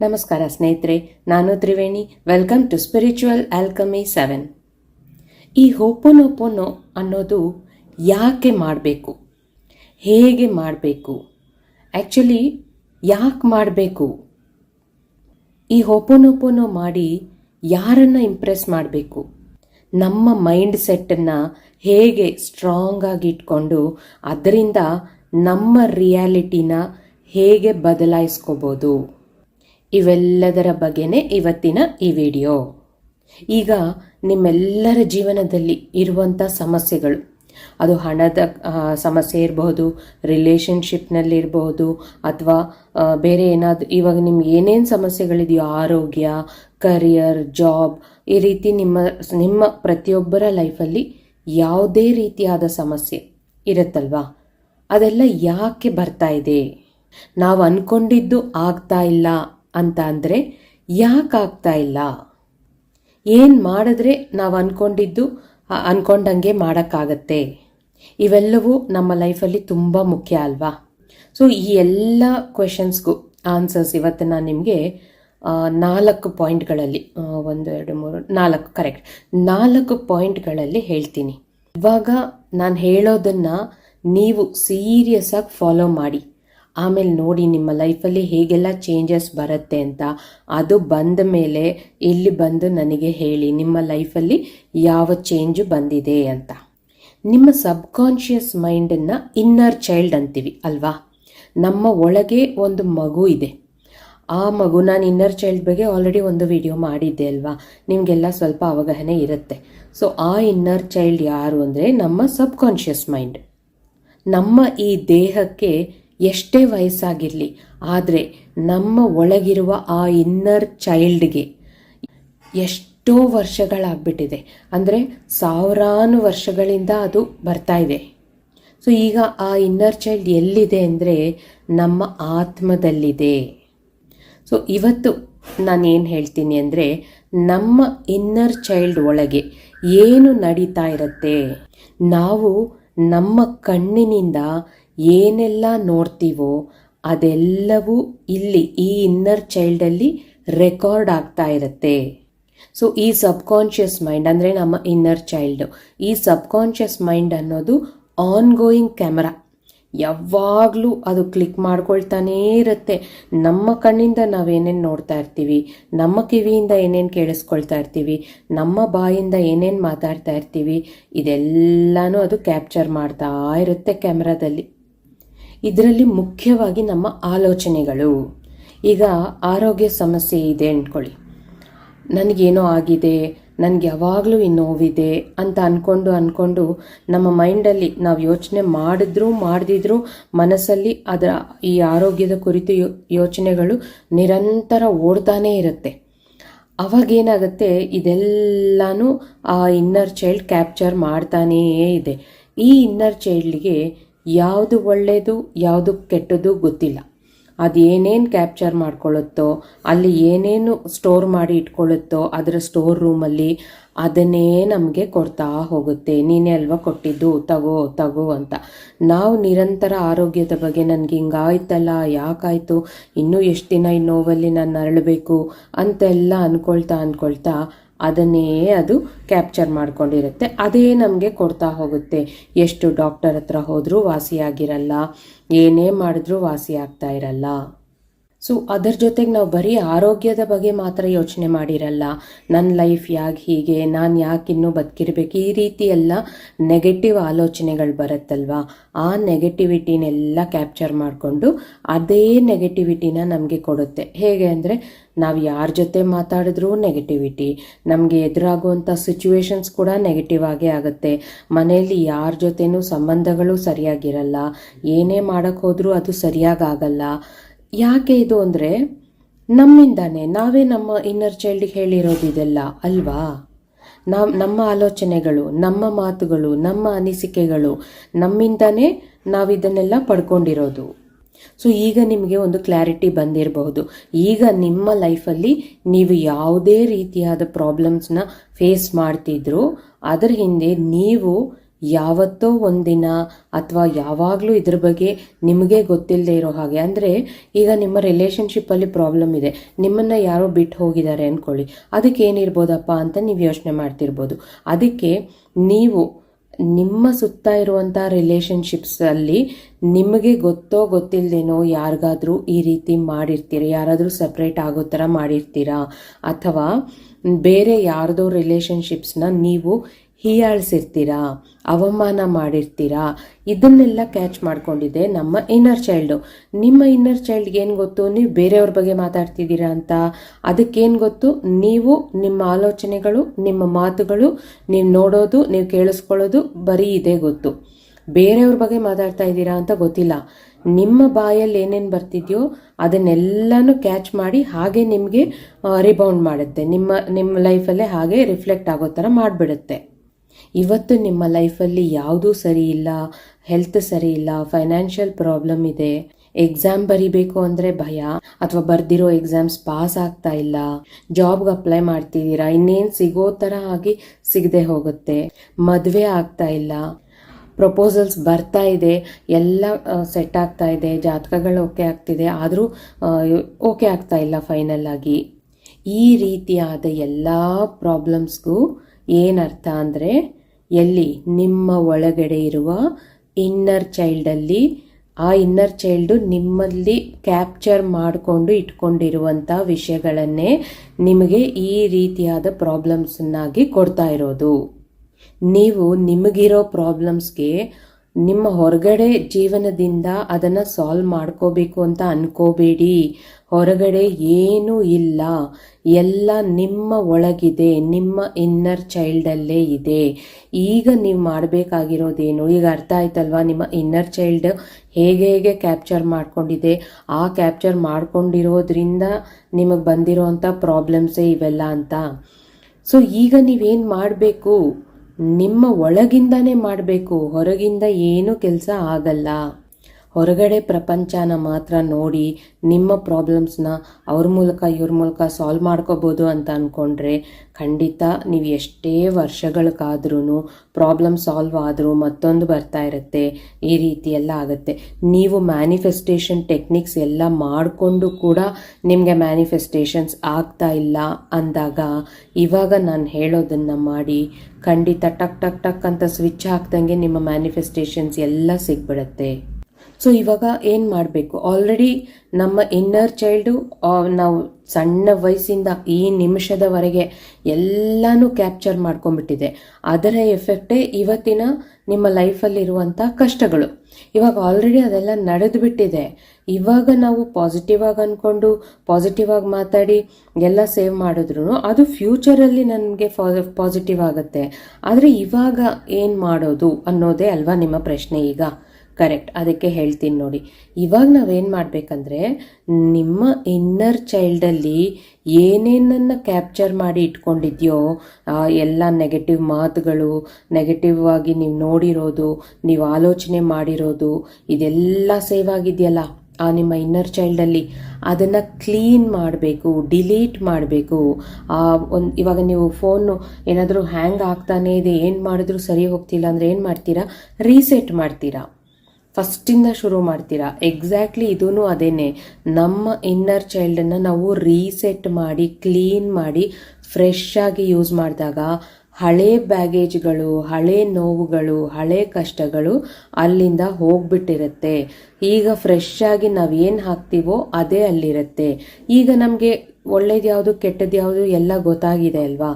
ನಮಸ್ಕಾರ ಸ್ನೇಹಿತರೆ, ನಾನು Triveni. Welcome to spiritual alchemy seven ಈ ಹೋಪೋನೋಪೋನೋ ಅನ್ನೋದು ಯಾಕೆ ಮಾಡಬೇಕು? ಹೇಗೆ ಮಾಡಬೇಕು? ಆ್ಯಕ್ಚುಲಿ ಯಾಕೆ ಮಾಡಬೇಕು? ಈ ಹೋಪೋನೋಪೋನೋ ಮಾಡಿ ಯಾರನ್ನು ಇಂಪ್ರೆಸ್ ಮಾಡಬೇಕು? ನಮ್ಮ ಮೈಂಡ್ ಸೆಟ್ಟನ್ನು ಹೇಗೆ ಸ್ಟ್ರಾಂಗ್ ಆಗಿ ಇಟ್ಕೊಂಡು ಅದರಿಂದ ನಮ್ಮ ರಿಯಾಲಿಟಿನ ಹೇಗೆ ಬದಲಾಯಿಸ್ಕೋಬೋದು? ಇವೆಲ್ಲದರ ಬಗ್ಗೆನೇ ಇವತ್ತಿನ ಈ ವಿಡಿಯೋ. ಈಗ ನಿಮ್ಮೆಲ್ಲರ ಜೀವನದಲ್ಲಿ ಇರುವಂಥ ಸಮಸ್ಯೆಗಳು. ಅದು ಹಣದ ಸಮಸ್ಯೆ ಇರಬಹುದು ರಿಲೇಷನ್ಶಿಪ್ನಲ್ಲಿರಬಹುದು ಅಥವಾ ಬೇರೆ ಏನಾದರೂ, ಇವಾಗ ನಿಮ್ಗೆ ಏನೇನು ಸಮಸ್ಯೆಗಳಿದೆಯೋ, ಆರೋಗ್ಯ ಕರಿಯರ್ ಜಾಬ್ ಈ ರೀತಿ ನಿಮ್ಮ ನಿಮ್ಮ ಪ್ರತಿಯೊಬ್ಬರ ಲೈಫಲ್ಲಿ ಯಾವುದೇ ರೀತಿಯಾದ ಸಮಸ್ಯೆ ಇರುತ್ತಲ್ವಾ? ಅದೆಲ್ಲ ಯಾಕೆ ಬರ್ತಾ ಇದೆ? ನಾವು ಅಂದ್ಕೊಂಡಿದ್ದು ಆಗ್ತಾ ಇಲ್ಲ. ಅಂತ ಅಂದರೆ ಯಾಕಾಗ್ತಾ ಇಲ್ಲ? ಏನು ಮಾಡಿದ್ರೆ ನಾವು ಅಂದ್ಕೊಂಡಿದ್ದು ಅಂದ್ಕೊಂಡಂಗೆ ಮಾಡೋಕ್ಕಾಗತ್ತೆ? ಇವೆಲ್ಲವೂ ನಮ್ಮ ಲೈಫಲ್ಲಿ ತುಂಬ ಮುಖ್ಯ ಅಲ್ವಾ? ಸೊ ಈ ಎಲ್ಲ ಕ್ವೆಶನ್ಸ್ಗೂ ಆನ್ಸರ್ಸ್ ಇವತ್ತು ನಾನು ನಿಮಗೆ ನಾಲ್ಕು ಪಾಯಿಂಟ್ಗಳಲ್ಲಿ ಒಂದು, ಎರಡು, ಮೂರು, ನಾಲ್ಕು ಕರೆಕ್ಟ್ ನಾಲ್ಕು ಪಾಯಿಂಟ್ಗಳಲ್ಲಿ ಹೇಳ್ತೀನಿ. ಇವಾಗ ನಾನು ಹೇಳೋದನ್ನು ನೀವು ಸೀರಿಯಸ್ ಆಗಿ ಫಾಲೋ ಮಾಡಿ. ಆಮೇಲೆ ನೋಡಿ ನಿಮ್ಮ ಲೈಫಲ್ಲಿ ಹೇಗೆಲ್ಲ ಚೇಂಜಸ್ ಬರುತ್ತೆ ಅಂತ. ಅದು ಬಂದ ಮೇಲೆ ಇಲ್ಲಿ ಬಂದು ನನಗೆ ಹೇಳಿ, ನಿಮ್ಮ ಲೈಫಲ್ಲಿ ಯಾವ ಚೇಂಜು ಬಂದಿದೆ ಅಂತ. ನಿಮ್ಮ ಸಬ್ಕಾನ್ಷಿಯಸ್ ಮೈಂಡನ್ನು ಇನ್ನರ್ ಚೈಲ್ಡ್ ಅಂತೀವಿ ಅಲ್ವಾ? ನಮ್ಮ ಒಳಗೆ ಒಂದು ಮಗು ಇದೆ. ಆ ಮಗು ನಾನು ಇನ್ನರ್ ಚೈಲ್ಡ್ ಬಗ್ಗೆ ಆಲ್ರೆಡಿ ಒಂದು ವಿಡಿಯೋ ಮಾಡಿದ್ದೆ ಅಲ್ವಾ? ನಿಮಗೆಲ್ಲ ಸ್ವಲ್ಪ ಅವಗಾಹನೆ ಇರುತ್ತೆ. ಸೊ ಆ ಇನ್ನರ್ ಚೈಲ್ಡ್ ಯಾರು ಅಂದರೆ ನಮ್ಮ ಸಬ್ಕಾನ್ಷಿಯಸ್ ಮೈಂಡ್ ನಮ್ಮ ಈ ದೇಹಕ್ಕೆ ಎಷ್ಟೇ ವಯಸ್ಸಾಗಿರಲಿ, ಆದರೆ ನಮ್ಮ ಒಳಗಿರುವ ಆ ಇನ್ನರ್ ಚೈಲ್ಡ್ಗೆ ಎಷ್ಟೋ ವರ್ಷಗಳಾಗ್ಬಿಟ್ಟಿದೆ. ಅಂದರೆ ಸಾವಿರಾನು ವರ್ಷಗಳಿಂದ ಅದು ಬರ್ತಾ ಇದೆ. ಸೊ ಈಗ ಆ ಇನ್ನರ್ ಚೈಲ್ಡ್ ಎಲ್ಲಿದೆ ಅಂದರೆ ನಮ್ಮ ಆತ್ಮದಲ್ಲಿದೆ. ಸೊ ಇವತ್ತು ನಾನು ಏನು ಹೇಳ್ತೀನಿ ಅಂದರೆ ನಮ್ಮ ಇನ್ನರ್ ಚೈಲ್ಡ್ ಒಳಗೆ ಏನು ನಡೀತಾ ಇರುತ್ತೆ? ನಾವು ನಮ್ಮ ಕಣ್ಣಿನಿಂದ ಏನೆಲ್ಲ ನೋಡ್ತೀವೋ ಅದೆಲ್ಲವೂ ಇಲ್ಲಿ ಈ ಇನ್ನರ್ ಚೈಲ್ಡಲ್ಲಿ ರೆಕಾರ್ಡ್ ಆಗ್ತಾ ಇರುತ್ತೆ. ಸೊ ಈ ಸಬ್ಕಾನ್ಷಿಯಸ್ ಮೈಂಡ್ ಅಂದರೆ ನಮ್ಮ ಇನ್ನರ್ ಚೈಲ್ಡು ಈ ಸಬ್ಕಾನ್ಷಿಯಸ್ ಮೈಂಡ್ ಅನ್ನೋದು ಆನ್ ಗೋಯಿಂಗ್ ಕ್ಯಾಮ್ರಾ ಯಾವಾಗಲೂ ಅದು ಕ್ಲಿಕ್ ಮಾಡ್ಕೊಳ್ತಾನೇ ಇರುತ್ತೆ. ನಮ್ಮ ಕಣ್ಣಿಂದ ನಾವೇನೇನು ನೋಡ್ತಾ ಇರ್ತೀವಿ, ನಮ್ಮ ಕಿವಿಯಿಂದ ಏನೇನು ಕೇಳಿಸ್ಕೊಳ್ತಾ ಇರ್ತೀವಿ, ನಮ್ಮ ಬಾಯಿಂದ ಏನೇನು ಮಾತಾಡ್ತಾ ಇರ್ತೀವಿ, ಇದೆಲ್ಲನೂ ಅದು ಕ್ಯಾಪ್ಚರ್ ಮಾಡ್ತಾ ಇರುತ್ತೆ ಕ್ಯಾಮ್ರಾದಲ್ಲಿ ಇದರಲ್ಲಿ ಮುಖ್ಯವಾಗಿ ನಮ್ಮ ಆಲೋಚನೆಗಳು. ಈಗ ಆರೋಗ್ಯ ಸಮಸ್ಯೆ ಇದೆ ಅಂದ್ಕೊಳ್ಳಿ ನನಗೇನೋ ಆಗಿದೆ, ನನಗೆ ಯಾವಾಗಲೂ ಈ ನೋವಿದೆ ಅಂತ ಅಂದ್ಕೊಂಡು ಅಂದ್ಕೊಂಡು ನಮ್ಮ ಮೈಂಡಲ್ಲಿ ನಾವು ಯೋಚನೆ ಮಾಡಿದ್ರೂ ಮಾಡದಿದ್ರೂ ಮನಸ್ಸಲ್ಲಿ ಅದರ ಈ ಆರೋಗ್ಯದ ಕುರಿತು ಯೋಚನೆಗಳು ನಿರಂತರ ಓಡ್ತಾನೇ ಇರುತ್ತೆ. ಅವಾಗೇನಾಗುತ್ತೆ, ಇದೆಲ್ಲನೂ ಆ ಇನ್ನರ್ ಚೈಲ್ಡ್ ಕ್ಯಾಪ್ಚರ್ ಮಾಡ್ತಾನೇ ಇದೆ. ಈ ಇನ್ನರ್ ಚೈಲ್ಡ್ಗೆ ಯಾವುದು ಒಳ್ಳೆಯದು ಯಾವುದು ಕೆಟ್ಟದ್ದು ಗೊತ್ತಿಲ್ಲ. ಅದು ಏನೇನು ಕ್ಯಾಪ್ಚರ್ ಮಾಡ್ಕೊಳ್ಳುತ್ತೋ, ಅಲ್ಲಿ ಏನೇನು ಸ್ಟೋರ್ ಮಾಡಿ ಇಟ್ಕೊಳ್ಳುತ್ತೋ, ಅದರ ಸ್ಟೋರ್ ರೂಮಲ್ಲಿ ಅದನ್ನೇ ನಮಗೆ ಕೊಡ್ತಾ ಹೋಗುತ್ತೆ. ನೀನೇ ಅಲ್ವಾ ಕೊಟ್ಟಿದ್ದು? ತಗೋ ತಗೋ ಅಂತ. ನಾವು ನಿರಂತರ ಆರೋಗ್ಯದ ಬಗ್ಗೆ ನನಗೆ ಹಿಂಗಾಯ್ತಲ್ಲ, ಯಾಕಾಯಿತು? ಇನ್ನೂ ಎಷ್ಟು ದಿನ ಈ ನೋವಲ್ಲಿ ನಾನು ನರಳಬೇಕು ಅಂತೆಲ್ಲ ಅಂದ್ಕೊಳ್ತಾ ಅಂದ್ಕೊಳ್ತಾ ಅದನ್ನೇ ಅದು ಕ್ಯಾಪ್ಚರ್ ಮಾಡ್ಕೊಂಡಿರುತ್ತೆ. ಅದೇ ನಮಗೆ ಕೊಡ್ತಾ ಹೋಗುತ್ತೆ. ಎಷ್ಟು ಡಾಕ್ಟರ್ ಹತ್ರ ಹೋದರೂ ವಾಸಿಯಾಗಿರಲ್ಲ. ಏನೇ ಮಾಡಿದ್ರೂ ವಾಸಿ ಇರಲ್ಲ. ಸೊ ಅದರ ಜೊತೆಗೆ ನಾವು ಬರೀ ಆರೋಗ್ಯದ ಬಗ್ಗೆ ಮಾತ್ರ ಯೋಚನೆ ಮಾಡಿರಲ್ಲ. ನನ್ನ ಲೈಫ್ ಯಾಕೆ ಹೀಗೆ? ನಾನು ಯಾಕೆ ಇನ್ನೂ ಬದುಕಿರ್ಬೇಕು? ಈ ರೀತಿ ಎಲ್ಲ ನೆಗೆಟಿವ್ ಆಲೋಚನೆಗಳು ಬರುತ್ತಲ್ವಾ? ಆ ನೆಗೆಟಿವಿಟಿನೆಲ್ಲ ಕ್ಯಾಪ್ಚರ್ ಮಾಡಿಕೊಂಡು ಅದೇ ನೆಗೆಟಿವಿಟಿನ ನಮಗೆ ಕೊಡುತ್ತೆ. ಹೇಗೆ ಅಂದರೆ, ನಾವು ಯಾರ ಜೊತೆ ಮಾತಾಡಿದ್ರೂ ನೆಗೆಟಿವಿಟಿ ನಮಗೆ ಎದುರಾಗುವಂಥ ಸಿಚುವೇಶನ್ಸ್ ಕೂಡ ನೆಗೆಟಿವ್ ಆಗೇ ಆಗುತ್ತೆ. ಮನೆಯಲ್ಲಿ ಯಾರ ಜೊತೆನೂ ಸಂಬಂಧಗಳು ಸರಿಯಾಗಿರಲ್ಲ. ಏನೇ ಮಾಡೋಕ್ಕೆ ಹೋದರೂ ಅದು ಸರಿಯಾಗಲ್ಲ ಯಾಕೆ ಇದು ಅಂದರೆ ನಮ್ಮಿಂದಾನೆ ನಾವೇ ನಮ್ಮ ಇನ್ನರ್ ಚೈಲ್ಡ್ಗೆ ಹೇಳಿರೋದು ಇದೆಲ್ಲ ಅಲ್ವಾ? ನಾವು ನಮ್ಮ ಆಲೋಚನೆಗಳು, ನಮ್ಮ ಮಾತುಗಳು, ನಮ್ಮ ಅನಿಸಿಕೆಗಳು ನಮ್ಮಿಂದನೇ ನಾವಿದನ್ನೆಲ್ಲ ಪಡ್ಕೊಂಡಿರೋದು. ಸೊ ಈಗ ನಿಮಗೆ ಒಂದು ಕ್ಲಾರಿಟಿ ಬಂದಿರಬಹುದು. ಈಗ ನಿಮ್ಮ ಲೈಫಲ್ಲಿ ನೀವು ಯಾವುದೇ ರೀತಿಯಾದ ಪ್ರಾಬ್ಲಮ್ಸ್ನ ಫೇಸ್ ಮಾಡ್ತಿದ್ರು, ಅದರ ಹಿಂದೆ ನೀವು ಯಾವತ್ತೋ ಒಂದಿನ ಅಥವಾ ಯಾವಾಗಲೂ ಇದ್ರ ಬಗ್ಗೆ ನಿಮಗೆ ಗೊತ್ತಿಲ್ಲದೆ ಇರೋ ಹಾಗೆ. ಅಂದರೆ ಈಗ ನಿಮ್ಮ ರಿಲೇಷನ್ಶಿಪ್ಪಲ್ಲಿ ಪ್ರಾಬ್ಲಮ್ ಇದೆ. ನಿಮ್ಮನ್ನು ಯಾರೋ ಬಿಟ್ಟು ಹೋಗಿದ್ದಾರೆ ಅಂದ್ಕೊಳ್ಳಿ ಅದಕ್ಕೆ ಏನಿರ್ಬೋದಪ್ಪ ಅಂತ ನೀವು ಯೋಚನೆ ಮಾಡ್ತಿರ್ಬೋದು. ಅದಕ್ಕೆ ನೀವು ನಿಮ್ಮ ಸುತ್ತ ಇರುವಂಥ ರಿಲೇಷನ್ಶಿಪ್ಸಲ್ಲಿ ನಿಮಗೆ ಗೊತ್ತೋ ಗೊತ್ತಿಲ್ಲದೇನೋ ಯಾರಿಗಾದರೂ ಈ ರೀತಿ ಮಾಡಿರ್ತೀರ? ಯಾರಾದರೂ ಸಪ್ರೇಟ್ ಆಗೋ ಥರ ಮಾಡಿರ್ತೀರಾ? ಅಥವಾ ಬೇರೆ ಯಾರ್ದೋ ರಿಲೇಷನ್ಶಿಪ್ಸ್ನ ನೀವು ಹೀಯಾಳಿಸಿರ್ತೀರಾ? ಅವಮಾನ ಮಾಡಿರ್ತೀರಾ? ಇದನ್ನೆಲ್ಲ ಕ್ಯಾಚ್ ಮಾಡ್ಕೊಂಡಿದೆ ನಮ್ಮ ಇನ್ನರ್ ಚೈಲ್ಡು ನಿಮ್ಮ ಇನ್ನರ್ ಚೈಲ್ಡ್ಗೆ ಏನು ಗೊತ್ತು? ನೀವು ಬೇರೆಯವ್ರ ಬಗ್ಗೆ ಮಾತಾಡ್ತಿದ್ದೀರಾ ಅಂತ. ಅದಕ್ಕೇನು ಗೊತ್ತು? ನೀವು ನಿಮ್ಮ ಆಲೋಚನೆಗಳು, ನಿಮ್ಮ ಮಾತುಗಳು, ನೀವು ನೋಡೋದು, ನೀವು ಕೇಳಿಸ್ಕೊಳ್ಳೋದು ಬರೀ ಇದೇ ಗೊತ್ತು. ಬೇರೆಯವ್ರ ಬಗ್ಗೆ ಮಾತಾಡ್ತಾ ಇದ್ದೀರಾ ಅಂತ ಗೊತ್ತಿಲ್ಲ. ನಿಮ್ಮ ಬಾಯಲ್ಲಿ ಏನೇನು ಬರ್ತಿದೆಯೋ ಅದನ್ನೆಲ್ಲನೂ ಕ್ಯಾಚ್ ಮಾಡಿ ಹಾಗೆ ನಿಮಗೆ ರಿಬೌಂಡ್ ಮಾಡುತ್ತೆ. ನಿಮ್ಮ ನಿಮ್ಮ ಲೈಫಲ್ಲೇ ಹಾಗೆ ರಿಫ್ಲೆಕ್ಟ್ ಆಗೋ ಥರ ಮಾಡಿಬಿಡುತ್ತೆ. ಇವತ್ತು ನಿಮ್ಮ ಲೈಫಲ್ಲಿ ಯಾವುದೂ ಸರಿ ಇಲ್ಲ, ಹೆಲ್ತ್ ಸರಿ ಇಲ್ಲ, ಫೈನಾನ್ಷಿಯಲ್ ಪ್ರಾಬ್ಲಮ್ ಇದೆ, ಎಕ್ಸಾಮ್ ಬರಿಬೇಕು ಅಂದರೆ ಭಯ, ಅಥವಾ ಬರ್ದಿರೋ ಎಕ್ಸಾಮ್ಸ್ ಪಾಸ್ ಆಗ್ತಾ ಇಲ್ಲ, ಜಾಬ್ಗೆ ಅಪ್ಲೈ ಮಾಡ್ತಿದ್ದೀರಾ, ಇನ್ನೇನು ಸಿಗೋ ಥರ ಆಗಿ ಸಿಗದೆ ಹೋಗುತ್ತೆ, ಮದುವೆ ಆಗ್ತಾ ಇಲ್ಲ, ಪ್ರಪೋಸಲ್ಸ್ ಬರ್ತಾ ಇದೆ, ಎಲ್ಲ ಸೆಟ್ ಆಗ್ತಾ ಇದೆ, ಜಾತಕಗಳು ಓಕೆ ಆಗ್ತಿದೆ, ಆದರೂ ಓಕೆ ಆಗ್ತಾ ಇಲ್ಲ ಫೈನಲ್ ಆಗಿ. ಈ ರೀತಿಯಾದ ಎಲ್ಲ ಪ್ರಾಬ್ಲಮ್ಸ್ಗೂ ಏನರ್ಥ ಅಂದರೆ ಎಲ್ಲಿ? ನಿಮ್ಮ ಒಳಗಡೆ ಇರುವ ಇನ್ನರ್ ಚೈಲ್ಡಲ್ಲಿ ಆ ಇನ್ನರ್ ಚೈಲ್ಡು ನಿಮ್ಮಲ್ಲಿ ಕ್ಯಾಪ್ಚರ್ ಮಾಡಿಕೊಂಡು ಇಟ್ಕೊಂಡಿರುವಂಥ ವಿಷಯಗಳನ್ನೇ ನಿಮಗೆ ಈ ರೀತಿಯಾದ ಪ್ರಾಬ್ಲಮ್ಸನ್ನಾಗಿ ಕೊಡ್ತಾ ಇರೋದು. ನೀವು ನಿಮಗಿರೋ ಪ್ರಾಬ್ಲಮ್ಸ್ಗೆ ನಿಮ್ಮ ಹೊರಗಡೆ ಜೀವನದಿಂದ ಅದನ್ನು ಸಾಲ್ವ್ ಮಾಡ್ಕೋಬೇಕು ಅಂತ ಅನ್ಕೋಬೇಡಿ. ಹೊರಗಡೆ ಏನೂ ಇಲ್ಲ. ಎಲ್ಲ ನಿಮ್ಮ ಒಳಗಿದೆ, ನಿಮ್ಮ ಇನ್ನರ್ ಚೈಲ್ಡಲ್ಲೇ ಇದೆ. ಈಗ ನೀವು ಮಾಡಬೇಕಾಗಿರೋದೇನು? ಈಗ ಅರ್ಥ ಆಯ್ತಲ್ವಾ? ನಿಮ್ಮ ಇನ್ನರ್ ಚೈಲ್ಡ್ ಹೇಗೆ ಹೇಗೆ ಕ್ಯಾಪ್ಚರ್ ಮಾಡ್ಕೊಂಡಿದೆ? ಆ ಕ್ಯಾಪ್ಚರ್ ಮಾಡ್ಕೊಂಡಿರೋದ್ರಿಂದ ನಿಮಗೆ ಬಂದಿರೋವಂಥ ಪ್ರಾಬ್ಲಮ್ಸೇ ಇವೆಲ್ಲ ಅಂತ. ಸೊ ಈಗ ನೀವೇನು ಮಾಡಬೇಕು? ನಿಮ್ಮ ಒಳಗಿಂದನೇ ಮಾಡಬೇಕು. ಹೊರಗಿಂದ ಏನೂ ಕೆಲಸ ಆಗಲ್ಲ. ಹೊರಗಡೆ ಪ್ರಪಂಚನ ಮಾತ್ರ ನೋಡಿ ನಿಮ್ಮ ಪ್ರಾಬ್ಲಮ್ಸ್ನ ಅವ್ರ ಮೂಲಕ, ಇವ್ರ ಮೂಲಕ ಸಾಲ್ವ್ ಮಾಡ್ಕೋಬೋದು ಅಂತ ಅಂದ್ಕೊಂಡ್ರೆ ಖಂಡಿತ ನೀವು ಎಷ್ಟೇ ವರ್ಷಗಳಿಗಾದ್ರೂ ಪ್ರಾಬ್ಲಮ್ ಸಾಲ್ವ್ ಆದರೂ ಮತ್ತೊಂದು ಬರ್ತಾ ಇರುತ್ತೆ. ಈ ರೀತಿ ಎಲ್ಲ ಆಗುತ್ತೆ. ನೀವು ಮ್ಯಾನಿಫೆಸ್ಟೇಷನ್ ಟೆಕ್ನಿಕ್ಸ್ ಎಲ್ಲ ಮಾಡಿಕೊಂಡು ಕೂಡ ನಿಮಗೆ ಮ್ಯಾನಿಫೆಸ್ಟೇಷನ್ಸ್ ಆಗ್ತಾ ಇಲ್ಲ ಅಂದಾಗ ಇವಾಗ ನಾನು ಹೇಳೋದನ್ನು ಮಾಡಿ ಖಂಡಿತ ಟಕ್ ಟಕ್ ಟಕ್ ಅಂತ ಸ್ವಿಚ್ ಹಾಕ್ದಂಗೆ ನಿಮ್ಮ ಮ್ಯಾನಿಫೆಸ್ಟೇಷನ್ಸ್ ಎಲ್ಲ ಸಿಗ್ಬಿಡುತ್ತೆ. ಸೊ ಇವಾಗ ಏನು ಮಾಡಬೇಕು? ಆಲ್ರೆಡಿ ನಮ್ಮ ಇನ್ನರ್ ಚೈಲ್ಡು ನಾವು ಸಣ್ಣ ವಯಸ್ಸಿಂದ ಈ ನಿಮಿಷದವರೆಗೆ ಎಲ್ಲನೂ ಕ್ಯಾಪ್ಚರ್ ಮಾಡ್ಕೊಂಡ್ಬಿಟ್ಟಿದೆ. ಅದರ ಎಫೆಕ್ಟೇ ಇವತ್ತಿನ ನಿಮ್ಮ ಲೈಫಲ್ಲಿರುವಂಥ ಕಷ್ಟಗಳು. ಇವಾಗ ಆಲ್ರೆಡಿ ಅದೆಲ್ಲ ನಡೆದು ಬಿಟ್ಟಿದೆ ಇವಾಗ ನಾವು ಪಾಸಿಟಿವ್ ಆಗಿ ಅಂದ್ಕೊಂಡು ಪಾಸಿಟಿವ್ ಆಗಿ ಮಾತಾಡಿ, ಎಲ್ಲ ಸೇವ್ ಮಾಡಿದ್ರು ಅದು ಫ್ಯೂಚರಲ್ಲಿ ನನಗೆ ಪಾಸಿಟಿವ್ ಆಗುತ್ತೆ. ಆದರೆ ಇವಾಗ ಏನು ಮಾಡೋದು ಅನ್ನೋದೇ ಅಲ್ವಾ ನಿಮ್ಮ ಪ್ರಶ್ನೆ ಈಗ. ಕರೆಕ್ಟ್, ಅದಕ್ಕೆ ಹೇಳ್ತೀನಿ ನೋಡಿ. ಇವಾಗ ನಾವೇನು ಮಾಡಬೇಕಂದ್ರೆ, ನಿಮ್ಮ ಇನ್ನರ್ ಚೈಲ್ಡಲ್ಲಿ ಏನೇನನ್ನು ಕ್ಯಾಪ್ಚರ್ ಮಾಡಿ ಇಟ್ಕೊಂಡಿದ್ಯೋ ಎಲ್ಲ ನೆಗೆಟಿವ್ ಮಾತುಗಳು ನೆಗೆಟಿವ್ ಆಗಿ ನೀವು ನೋಡಿರೋದು, ನೀವು ಆಲೋಚನೆ ಮಾಡಿರೋದು, ಇದೆಲ್ಲ ಸೇವ್ ಆಗಿದೆಯಲ್ಲ, ಆ ನಿಮ್ಮ ಇನ್ನರ್ ಚೈಲ್ಡಲ್ಲಿ ಅದನ್ನು ಕ್ಲೀನ್ ಮಾಡಬೇಕು ಡಿಲೀಟ್ ಮಾಡಬೇಕು. ಒಂದು, ಇವಾಗ ನೀವು ಫೋನು ಏನಾದರೂ ಹ್ಯಾಂಗ್ ಆಗ್ತಾನೇ ಇದೆ, ಏನು ಮಾಡಿದ್ರೂ ಸರಿ ಹೋಗ್ತಿಲ್ಲ ಅಂದರೆ ಏನು ಮಾಡ್ತೀರಾ? ರೀಸೆಟ್ ಮಾಡ್ತೀರಾ. ಫಸ್ಟಿಂದ ಶುರು ಮಾಡ್ತೀರಾ? ಎಕ್ಸಾಕ್ಟ್ಲಿ ಇದೂ ಅದೇನೆ. ನಮ್ಮ ಇನ್ನರ್ ಚೈಲ್ಡನ್ನು ನಾವು ರೀಸೆಟ್ ಮಾಡಿ ಕ್ಲೀನ್ ಮಾಡಿ ಫ್ರೆಶ್ ಆಗಿ ಯೂಸ್ ಮಾಡಿದಾಗ ಹಳೆ ಬ್ಯಾಗೇಜ್ಗಳು ಹಳೆ ನೋವುಗಳು, ಹಳೆ ಕಷ್ಟಗಳು ಅಲ್ಲಿಂದ ಹೋಗ್ಬಿಟ್ಟಿರುತ್ತೆ. ಈಗ ಫ್ರೆಶ್ ಆಗಿ ನಾವು ಏನು ಹಾಕ್ತೀವೋ ಅದೇ ಅಲ್ಲಿರುತ್ತೆ. ಈಗ ನಮಗೆ ಒಳ್ಳೇದು ಯಾವುದು ಕೆಟ್ಟದ್ದು ಯಾವುದು ಎಲ್ಲ ಗೊತ್ತಾಗಿದೆ ಅಲ್ವಾ?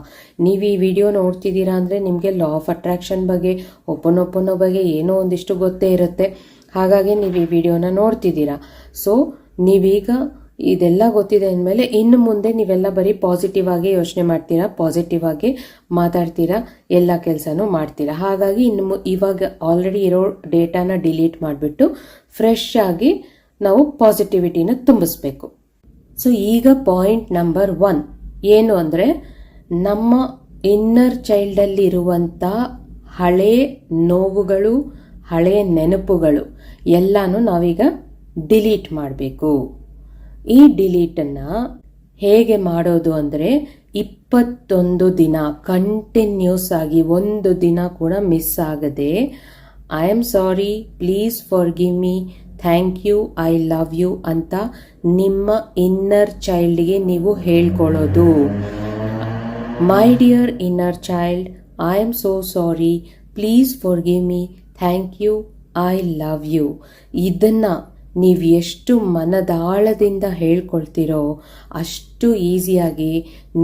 ನೀವು ಈ ವಿಡಿಯೋ ನೋಡ್ತಿದ್ದೀರಾ ಅಂದರೆ ನಿಮಗೆ ಲಾ ಆಫ್ ಅಟ್ರಾಕ್ಷನ್ ಬಗ್ಗೆ ಒಪ್ಪನೊಪ್ಪನೋ ಬಗ್ಗೆ ಏನೋ ಒಂದಿಷ್ಟು ಗೊತ್ತೇ ಇರುತ್ತೆ. ಹಾಗಾಗಿ ನೀವು ಈ ವಿಡಿಯೋನ ನೋಡ್ತಿದ್ದೀರಾ. ಸೊ ನೀವೀಗ ಇದೆಲ್ಲ ಗೊತ್ತಿದೆ ಅಂದಮೇಲೆ ಇನ್ನು ಮುಂದೆ ನೀವೆಲ್ಲ ಬರೀ ಪಾಸಿಟಿವ್ ಆಗಿ ಯೋಚನೆ ಮಾಡ್ತೀರಾ ಪಾಸಿಟಿವ್ ಆಗಿ ಮಾತಾಡ್ತೀರಾ, ಎಲ್ಲ ಕೆಲಸನೂ ಮಾಡ್ತೀರಾ. ಹಾಗಾಗಿ ಇನ್ನು ಇವಾಗ ಆಲ್ರೆಡಿ ಇರೋ ಡೇಟಾನ ಡಿಲೀಟ್ ಮಾಡಿಬಿಟ್ಟು ಫ್ರೆಶ್ ಆಗಿ ನಾವು ಪಾಸಿಟಿವಿಟಿನ ತುಂಬಿಸ್ಬೇಕು. ಸೊ ಈಗ ಪಾಯಿಂಟ್ ನಂಬರ್ ಒನ್ ಏನು ಅಂದರೆ, ನಮ್ಮ ಇನ್ನರ್ ಚೈಲ್ಡಲ್ಲಿರುವಂಥ ಹಳೆ ನೋವುಗಳು, ಹಳೆ ನೆನಪುಗಳು ಎಲ್ಲನೂ ನಾವೀಗ ಡಿಲೀಟ್ ಮಾಡಬೇಕು. ಈ ಡಿಲೀಟನ್ನು ಹೇಗೆ ಮಾಡೋದು ಅಂದರೆ, ಇಪ್ಪತ್ತೊಂದು ದಿನ ಕಂಟಿನ್ಯೂಸ್ ಆಗಿ ಒಂದು ದಿನ ಕೂಡ ಮಿಸ್ ಆಗದೆ I am sorry please forgive me thank you, I love you ಅಂತ ನಿಮ್ಮ ಇನ್ನರ್ ಚೈಲ್ಡ್ಗೆ ನೀವು ಹೇಳ್ಕೊಳ್ಳೋದು. My dear inner child, I am so sorry, please forgive me, thank you, I love you. ಇದನ್ನು ನೀವು ಎಷ್ಟು ಮನದಾಳದಿಂದ ಹೇಳ್ಕೊಳ್ತೀರೋ ಅಷ್ಟು ಈಸಿಯಾಗಿ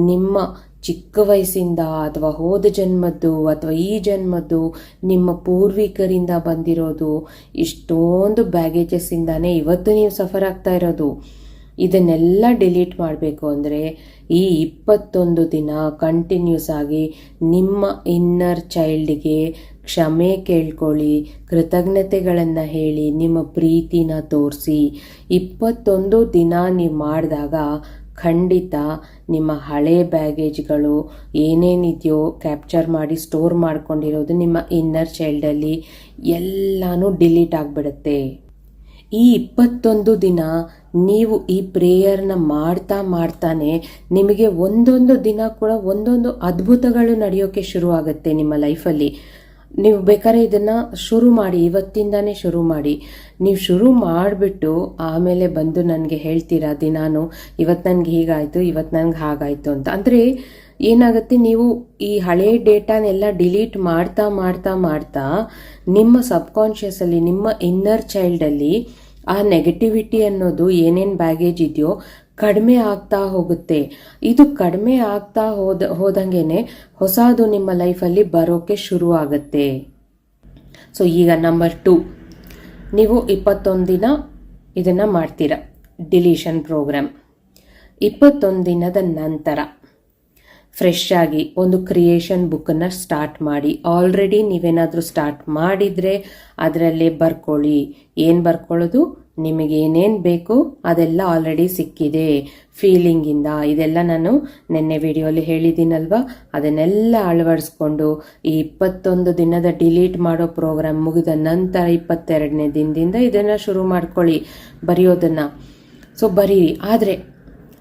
ನಿಮ್ಮ ಚಿಕ್ಕ ವಯಸ್ಸಿಂದ ಅಥವಾ ಹೋದ ಜನ್ಮದ್ದು ಅಥವಾ ಈ ಜನ್ಮದ್ದು ನಿಮ್ಮ ಪೂರ್ವಿಕರಿಂದ ಬಂದಿರೋದು ಇಷ್ಟೊಂದು ಬ್ಯಾಗೇಜಸ್ಸಿಂದಾನೇ ಇವತ್ತು ನೀವು ಸಫರ್ ಆಗ್ತಾ ಇರೋದು. ಇದನ್ನೆಲ್ಲ ಡಿಲೀಟ್ ಮಾಡಬೇಕು ಅಂದರೆ ಈ ಇಪ್ಪತ್ತೊಂದು ದಿನ ಕಂಟಿನ್ಯೂಸ್ ಆಗಿ ನಿಮ್ಮ ಇನ್ನರ್ ಚೈಲ್ಡ್ಗೆ ಕ್ಷಮೆ ಕೇಳ್ಕೊಳ್ಳಿ, ಕೃತಜ್ಞತೆಗಳನ್ನು ಹೇಳಿ, ನಿಮ್ಮ ಪ್ರೀತಿನ ತೋರಿಸಿ. ಇಪ್ಪತ್ತೊಂದು ದಿನ ನೀವು ಮಾಡಿದಾಗ ಖಂಡಿತ ನಿಮ್ಮ ಹಳೆ ಬ್ಯಾಗೇಜ್ಗಳು ಏನೇನಿದೆಯೋ ಕ್ಯಾಪ್ಚರ್ ಮಾಡಿ ಸ್ಟೋರ್ ಮಾಡ್ಕೊಂಡಿರೋದು ನಿಮ್ಮ ಇನ್ನರ್ ಚೈಲ್ಡಲ್ಲಿ ಎಲ್ಲನೂ ಡಿಲೀಟ್ ಆಗಿಬಿಡುತ್ತೆ. ಈ ಇಪ್ಪತ್ತೊಂದು ದಿನ ನೀವು ಈ ಪ್ರೇಯರ್ನ ಮಾಡ್ತಾ ಮಾಡ್ತಾನೆ ನಿಮಗೆ ಒಂದೊಂದು ದಿನ ಕೂಡ ಒಂದೊಂದು ಅದ್ಭುತಗಳು ನಡೆಯೋಕ್ಕೆ ಶುರುವಾಗುತ್ತೆ ನಿಮ್ಮ ಲೈಫಲ್ಲಿ ನೀವು ಬೇಕಾದ್ರೆ ಇದನ್ನು ಶುರು ಮಾಡಿ, ಇವತ್ತಿಂದಾನೇ ಶುರು ಮಾಡಿ. ನೀವು ಶುರು ಮಾಡಿಬಿಟ್ಟು ಆಮೇಲೆ ಬಂದು ನನಗೆ ಹೇಳ್ತೀರಾ ದಿನಾನು ಇವತ್ತು ನನಗೆ ಹೀಗಾಯಿತು ಇವತ್ತು ನನಗೆ ಹಾಗಾಯಿತು ಅಂತ. ಅಂದರೆ ಏನಾಗುತ್ತೆ, ನೀವು ಈ ಹಳೆ ಡೇಟಾನೆಲ್ಲ ಡಿಲೀಟ್ ಮಾಡ್ತಾ ಮಾಡ್ತಾ ಮಾಡ್ತಾ ನಿಮ್ಮ ಸಬ್ಕಾನ್ಷಿಯಸಲ್ಲಿ ನಿಮ್ಮ ಇನ್ನರ್ ಚೈಲ್ಡಲ್ಲಿ ಆ ನೆಗೆಟಿವಿಟಿ ಅನ್ನೋದು ಏನೇನು ಬ್ಯಾಗೇಜ್ ಇದೆಯೋ ಕಡಿಮೆ ಆಗ್ತಾ ಹೋಗುತ್ತೆ. ಇದು ಕಡಿಮೆ ಆಗ್ತಾ ಹೋದ ಹೋದಂಗೆ ಹೊಸದು ನಿಮ್ಮ ಲೈಫಲ್ಲಿ ಬರೋಕ್ಕೆ ಶುರು ಆಗುತ್ತೆ ಸೊ ಈಗ ನಂಬರ್ ಟು ನೀವು ಇಪ್ಪತ್ತೊಂದು ದಿನ ಇದನ್ನು ಮಾಡ್ತೀರಾ? ಡಿಲೀಷನ್ ಪ್ರೋಗ್ರಾಮ್ ಇಪ್ಪತ್ತೊಂದು ದಿನದ ನಂತರ ಫ್ರೆಶ್ ಆಗಿ ಒಂದು ಕ್ರಿಯೇಷನ್ ಬುಕ್ಕನ್ನು ಸ್ಟಾರ್ಟ್ ಮಾಡಿ. ಆಲ್ರೆಡಿ ನೀವೇನಾದರೂ ಸ್ಟಾರ್ಟ್ ಮಾಡಿದರೆ ಅದರಲ್ಲೇ ಬರ್ಕೊಳ್ಳಿ. ಏನು ಬರ್ಕೊಳ್ಳೋದು? ನಿಮಗೆ ಏನೇನು ಬೇಕು ಅದೆಲ್ಲ ಆಲ್ರೆಡಿ ಸಿಕ್ಕಿದೆ. ಫೀಲಿಂಗಿಂದ ಇದೆಲ್ಲ ನಾನು ನಿನ್ನೆ ವಿಡಿಯೋಲಿ ಹೇಳಿದ್ದೀನಲ್ವ? ಅದನ್ನೆಲ್ಲ ಅಳವಡಿಸ್ಕೊಂಡು ಈ ಇಪ್ಪತ್ತೊಂದು ದಿನದ ಡಿಲೀಟ್ ಮಾಡೋ ಪ್ರೋಗ್ರಾಮ್ ಮುಗಿದ ನಂತರ ಇಪ್ಪತ್ತೆರಡನೇ ದಿನದಿಂದ ಇದನ್ನು ಶುರು ಮಾಡ್ಕೊಳ್ಳಿ ಬರೆಯೋದನ್ನು. ಸೊ ಬರೀರಿ. ಆದರೆ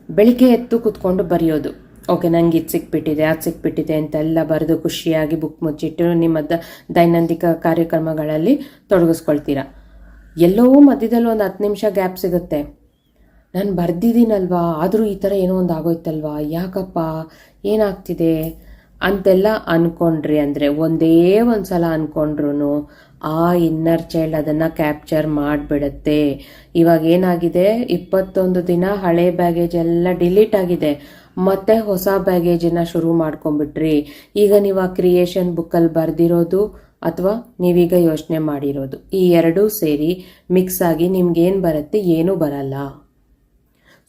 ಬೆಳಿಗ್ಗೆ ಎತ್ತು ಕೂತ್ಕೊಂಡು ಬರೆಯೋದು. ಓಕೆ ನಂಗೆ ಇದು ಸಿಕ್ಬಿಟ್ಟಿದೆ, ಅದು ಸಿಕ್ಬಿಟ್ಟಿದೆ ಅಂತೆಲ್ಲ ಬರೆದು ಖುಷಿಯಾಗಿ ಬುಕ್ ಮುಚ್ಚಿಟ್ಟು ನಿಮ್ಮ ದೈನಂದಿಕ ಕಾರ್ಯಕ್ರಮಗಳಲ್ಲಿ ತೊಡಗಿಸ್ಕೊಳ್ತೀರಾ? ಎಲ್ಲೋ ಮಧ್ಯದಲ್ಲಿ ಒಂದು ಹತ್ತು ನಿಮಿಷ ಗ್ಯಾಪ್ ಸಿಗುತ್ತೆ. ನಾನು ಬರ್ದಿದ್ದೀನಲ್ವಾ? ಆದರೂ ಈ ಥರ ಏನೋ ಒಂದು ಆಗೋಯ್ತಲ್ವಾ? ಯಾಕಪ್ಪ? ಏನಾಗ್ತಿದೆ? ಅಂತೆಲ್ಲ ಅಂದ್ಕೊಂಡ್ರಿ ಅಂದರೆ ಒಂದೇ ಒಂದು ಸಲ ಅಂದ್ಕೊಂಡ್ರು ಆ ಇನ್ನರ್ ಚೈಲ್ಡ್ ಅದನ್ನು ಕ್ಯಾಪ್ಚರ್ ಮಾಡಿಬಿಡುತ್ತೆ. ಇವಾಗ ಏನಾಗಿದೆ? ಇಪ್ಪತ್ತೊಂದು ದಿನ ಹಳೆ ಬ್ಯಾಗೇಜ್ ಎಲ್ಲ ಡಿಲೀಟ್ ಆಗಿದೆ. ಮತ್ತೆ ಹೊಸ ಬ್ಯಾಗೇಜನ್ನು ಶುರು ಮಾಡ್ಕೊಂಬಿಟ್ರಿ ಈಗ ನೀವು ಆ ಕ್ರಿಯೇಷನ್ ಬುಕ್ಕಲ್ಲಿ ಬರೆದಿರೋದು ಅಥವಾ ನೀವೀಗ ಯೋಚನೆ ಮಾಡಿರೋದು. ಈ ಎರಡೂ ಸೇರಿ ಮಿಕ್ಸ್ ಆಗಿ ನಿಮ್ಗೇನು ಬರುತ್ತೆ ಏನೂ ಬರಲ್ಲ.